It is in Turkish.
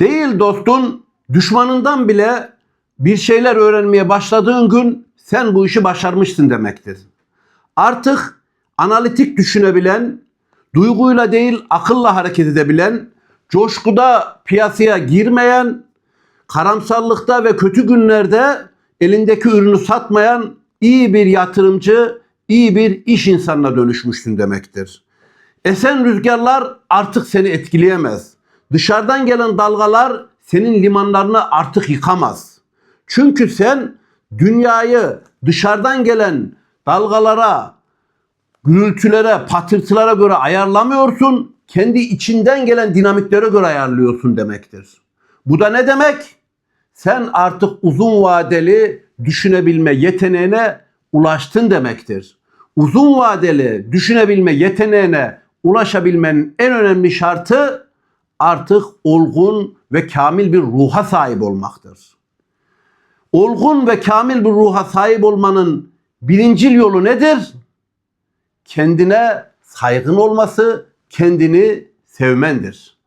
Değil dostun düşmanından bile bir şeyler öğrenmeye başladığın gün sen bu işi başarmışsın demektir. Artık analitik düşünebilen, duyguyla değil akılla hareket edebilen, coşkuda piyasaya girmeyen, karamsarlıkta ve kötü günlerde elindeki ürünü satmayan iyi bir yatırımcı, iyi bir iş insanına dönüşmüşsün demektir. Esen rüzgarlar artık seni etkileyemez. Dışarıdan gelen dalgalar senin limanlarını artık yıkamaz. Çünkü sen dünyayı dışarıdan gelen dalgalara, gürültülere, patırtılara göre ayarlamıyorsun. Kendi içinden gelen dinamiklere göre ayarlıyorsun demektir. Bu da ne demek? Sen artık uzun vadeli düşünebilme yeteneğine ulaştın demektir. Uzun vadeli düşünebilme yeteneğine ulaşabilmenin en önemli şartı artık olgun ve kamil bir ruha sahip olmaktır. Olgun ve kamil bir ruha sahip olmanın birincil yolu nedir? Kendine saygın olması, kendini sevmendir.